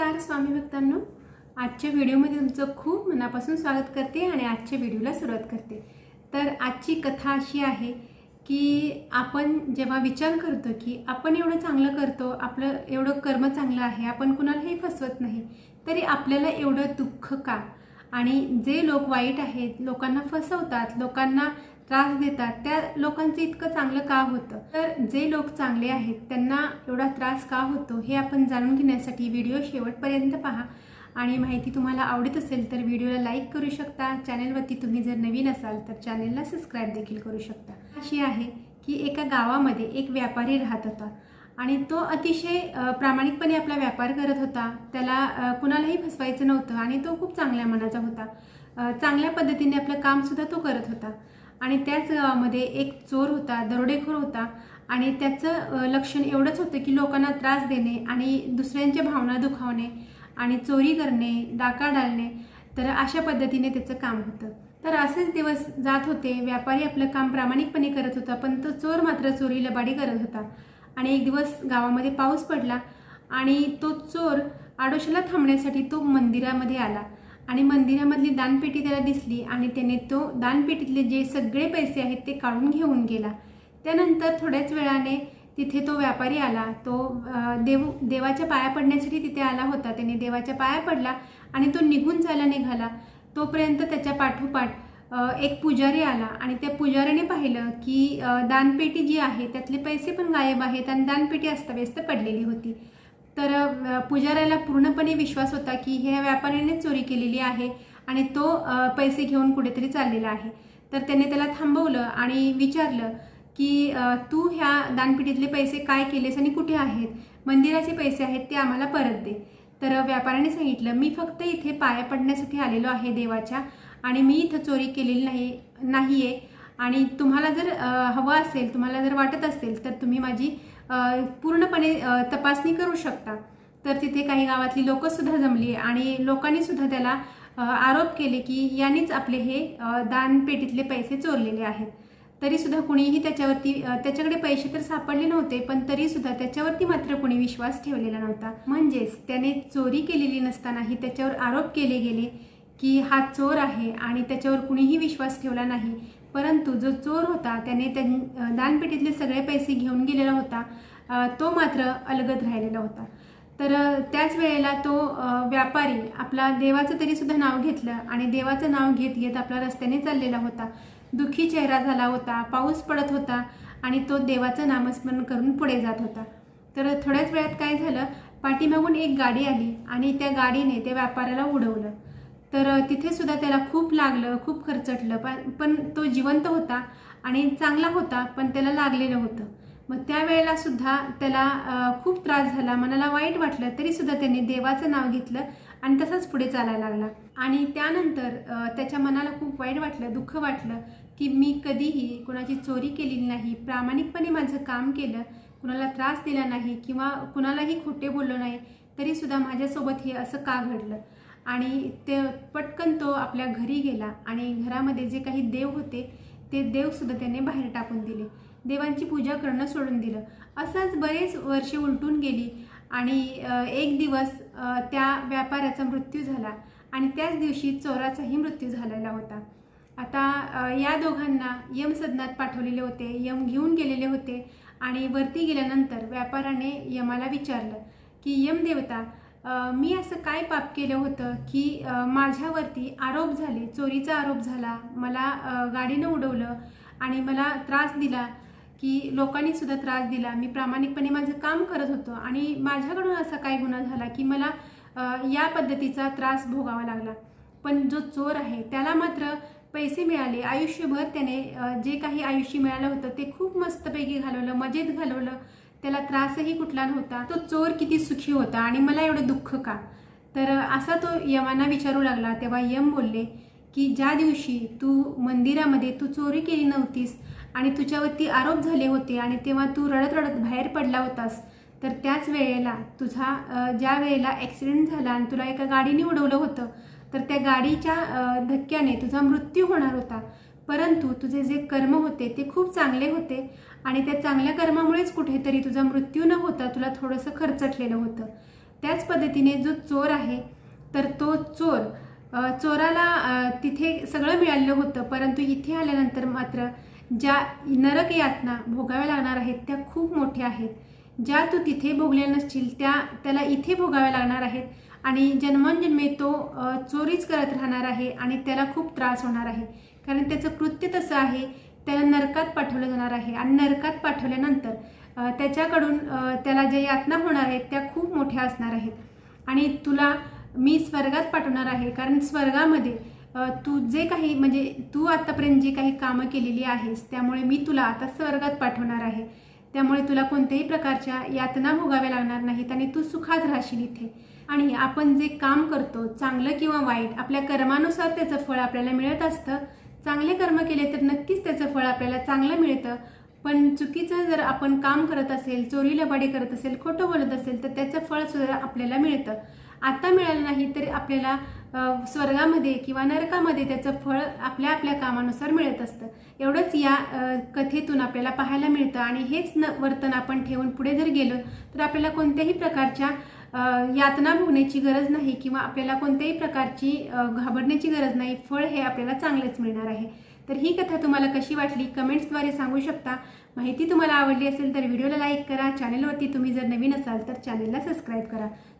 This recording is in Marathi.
नमस्कार स्वामी भक्तांनो. आजच्या व्हिडिओमध्ये तुमचं खूप मनापासून स्वागत करते आणि आजच्या व्हिडिओला सुरुवात करते. तर आजची कथा अशी आहे की आपण जेव्हा विचार करतो की आपण एवढं चांगलं करतो आपलं एवढं कर्म चांगलं आहे आपण कुणालाही फसवत नाही तरी आपल्याला एवढं दुःख का? आणि जे लोक वाईट आहेत लोकांना फसवतात लोकांना त्रास देतात. त्या लोकांचं इतकं चांगलं का होतं? तर जे लोक चांगले आहेत त्यांना एवढा त्रास का होतो हे आपण जाणून घेण्यासाठी व्हिडिओ शेवटपर्यंत पहा. आणि माहिती तुम्हाला आवडत असेल तर व्हिडिओला लाईक करू शकता. चॅनलवरती तुम्ही जर नवीन असाल तर चॅनलला सबस्क्राईब देखील करू शकता. अशी आहे की एका गावामध्ये एक व्यापारी राहत होता आणि तो अतिशय प्रामाणिकपणे आपला व्यापार करत होता. त्याला कुणालाही फसवायचं नव्हतं आणि तो खूप चांगल्या मनाचा होता. चांगल्या पद्धतीने आपलं कामसुद्धा तो करत होता. आणि त्याच गावामध्ये एक चोर होता दरोडेखोर होता. आणि त्याचं लक्षण एवढंच होतं की लोकांना त्रास देणे आणि दुसऱ्यांच्या भावना दुखावणे आणि चोरी करणे डाका डालणे. तर अशा पद्धतीने त्याचं काम होतं. तर असेच दिवस जात होते. व्यापारी आपलं काम प्रामाणिकपणे करत होता पण तो चोर मात्र चोरी लबाडी करत होता. आणि एक दिवस गावामध्ये पाऊस पडला आणि तो चोर आडोशाला थांबण्यासाठी तो मंदिरामध्ये आला. आणि मंदिरामधली दानपेटी त्याला दिसली आणि त्याने तो दानपेटीतले जे सगळे पैसे आहेत ते काढून घेऊन गेला. त्यानंतर थोड्याच वेळाने तिथे तो व्यापारी आला. तो देव देवाच्या पाया पडण्यासाठी तिथे आला होता. त्याने देवाच्या पाया पडला आणि तो निघून जायला निघाला. तोपर्यंत त्याच्या पाठोपाठ एक पुजारी आला आणि त्या पुजाऱ्याने पाहिलं की दानपेटी जी आहे त्यातले पैसे पण गायब आहेत आणि दानपेटी अस्ताव्यस्त पडलेली होती. तर पुजाऱ्याला पूर्णपणे विश्वास होता की ह्या व्यापाऱ्याने चोरी केलेली आहे आणि तो पैसे घेऊन कुठेतरी चाललेला आहे. तर त्याने त्याला थांबवलं आणि विचारलं की तू ह्या दानपेटीतले पैसे काय केलेस आणि कुठे आहेत? मंदिराचे पैसे आहेत ते आम्हाला परत दे. तर व्यापाऱ्याने सांगितलं मी फक्त इथे पाया पडण्यासाठी आलेलो आहे देवाच्या आणि मी इथं चोरी केलेली नाही नाही आहे आणि तुम्हाला जर हवं असेल तुम्हाला जर वाटत असेल तर तुम्ही माझी पूर्णपणे तपासणी करू शकता. तर तिथे काही गावातली लोकंसुद्धा जमली आणि लोकांनीसुद्धा त्याला आरोप केले की यांनीच आपले हे दानपेटीतले पैसे चोरलेले आहेत. तरीसुद्धा कुणीही त्याच्यावरती त्याच्याकडे पैसे तर सापडले नव्हते पण तरीसुद्धा त्याच्यावरती मात्र कुणी विश्वास ठेवलेला नव्हता. म्हणजेच त्याने चोरी केलेली नसतानाही त्याच्यावर आरोप केले गेले की हा चोर आहे आणि त्याच्यावर कुणीही विश्वास ठेवला नाही. परंतु जो चोर होता त्याने त्या दानपेटीतले सगळे पैसे घेऊन गेलेला होता तो मात्र अलगद राहिलेला होता. तर त्याच वेळेला तो व्यापारी आपला देवाचं तरीसुद्धा नाव घेतलं आणि देवाचं नाव घेत घेत आपला रस्त्याने चाललेला होता. दुःखी चेहरा झाला होता पाऊस पडत होता आणि तो देवाचं नामस्मरण करून पुढे जात होता. तर थोड्याच वेळात काय झालं पाठीमागून एक गाडी आली आणि त्या गाडीने त्या व्यापाऱ्याला उडवलं. तर तिथेसुद्धा त्याला खूप लागलं खूप खर्चटलं. पण पण तो जिवंत होता आणि चांगला होता पण त्याला लागलेलं होतं मग त्यावेळेलासुद्धा त्याला खूप त्रास झाला. मनाला वाईट वाटलं तरीसुद्धा त्याने देवाचं नाव घेतलं आणि तसंच पुढे चालायला लागला. आणि त्यानंतर त्याच्या मनाला खूप वाईट वाटलं दुःख वाटलं की मी कधीही कुणाची चोरी केलेली नाही प्रामाणिकपणे माझं काम केलं कुणाला त्रास दिला नाही किंवा कुणालाही खोटे बोललो नाही तरीसुद्धा माझ्यासोबत हे असं का घडलं? आणि ते पटकन तो आपल्या घरी गेला आणि घरामध्ये जे काही देव होते ते देवसुद्धा त्याने बाहेर टाकून दिले. देवांची पूजा करणं सोडून दिलं. असंच बरेच वर्षे उलटून गेली आणि एक दिवस त्या व्यापाऱ्याचा मृत्यू झाला आणि त्याच दिवशी चोराचाही मृत्यू झालेला होता. आता या दोघांना यमसदनात पाठवलेले होते यम घेऊन गेलेले होते आणि वरती गेल्यानंतर व्यापाराने यमाला विचारलं की यम देवता मी असं काय पाप केलं होतं की माझ्यावरती आरोप झाले चोरीचा आरोप झाला मला गाडीनं उडवलं आणि मला त्रास दिला की लोकांनी सुद्धा त्रास दिला. मी प्रामाणिकपणे माझं काम करत होतो आणि माझ्याकडून असा काय गुन्हा झाला की मला या पद्धतीचा त्रास भोगावा लागला. पण जो चोर आहे त्याला मात्र पैसे मिळाले. आयुष्यभर त्याने जे काही आयुष्य मिळालं होतं ते खूप मस्तपैकी घालवलं मजेत घालवलं. त्याला त्रासही कुठला नव्हता. तो चोर किती सुखी होता आणि मला एवढं दुःख का? तर असा तो यमांना विचारू लागला. तेव्हा यम बोलले की ज्या दिवशी तू मंदिरामध्ये तू चोरी केली नव्हतीस आणि तुझ्यावरती आरोप झाले होते आणि तेव्हा तू रडत रडत बाहेर पडला होतास तर त्याच वेळेला तुझा ज्या वेळेला ॲक्सिडेंट झाला आणि तुला एका गाडीने उडवलं होतं तर त्या गाडीच्या धक्क्याने तुझा मृत्यू होणार होता. परंतु तुझे जे कर्म होते ते खूप चांगले होते आणि त्या चांगल्या कर्मामुळेच कुठेतरी तुझा मृत्यू न होता तुला थोडंसं खर्चटलेलं होतं. त्याच पद्धतीने जो चोर आहे तर तो चोर चोराला तिथे सगळं मिळालेलं होतं परंतु इथे आल्यानंतर मात्र ज्या नरक यातना भोगाव्या लागणार आहेत त्या खूप मोठ्या आहेत. ज्या तू तिथे भोगल्या नसशील त्या त्याला इथे भोगाव्या लागणार आहेत आणि जन्मजन्मे तो चोरीच करत राहणार आहे आणि त्याला खूप त्रास होणार आहे. कारण त्याचं कृत्य तसं आहे त्याला नरकात पाठवलं जाणार आहे. आणि नरकात पाठवल्यानंतर त्याच्याकडून त्याला ज्या यातना होणार आहेत त्या खूप मोठ्या असणार आहेत. आणि तुला मी स्वर्गात पाठवणार आहे कारण स्वर्गामध्ये तू जे काही म्हणजे तू आतापर्यंत जी काही कामं केलेली आहेस त्यामुळे मी तुला आता स्वर्गात पाठवणार आहे. त्यामुळे तुला कोणत्याही प्रकारच्या यातना भोगाव्या लागणार नाहीत आणि तू सुखात राहशील इथे. आणि आपण जे काम करतो चांगलं किंवा वाईट आपल्या कर्मानुसार त्याचं फळ आपल्याला मिळत असतं चांगले कर्म केले तर नक्कीच त्याचं फळ आपल्याला चांगलं मिळतं. पण चुकीचं जर आपण काम करत असेल चोरी लबाडी करत असेल खोटं बोलत असेल तर त्याचं फळ सुद्धा आपल्याला मिळतं. आता मिळालं नाही तरी आपल्याला स्वर्गामध्ये किंवा नरकामध्ये त्याचं फळ आपल्या आपल्या कामानुसार मिळत असतं. एवढंच या कथेतून आपल्याला पाहायला मिळतं आणि हेच न वर्तन आपण ठेवून पुढे जर गेलो तर आपल्याला कोणत्याही प्रकारच्या यातना भोगण्याची गरज नाही किंवा आपल्याला कोणत्याही प्रकारची घाबरण्याची गरज नाही. फळ हे आपल्याला चांगलेच मिळणार आहे. तर ही कथा तुम्हाला कशी वाटली कमेंट्सद्वारे सांगू शकता. माहिती तुम्हाला आवडली असेल तर व्हिडिओला लाईक करा. चॅनलवरती तुम्ही जर नवीन असाल तर चॅनलला सबस्क्राईब करा.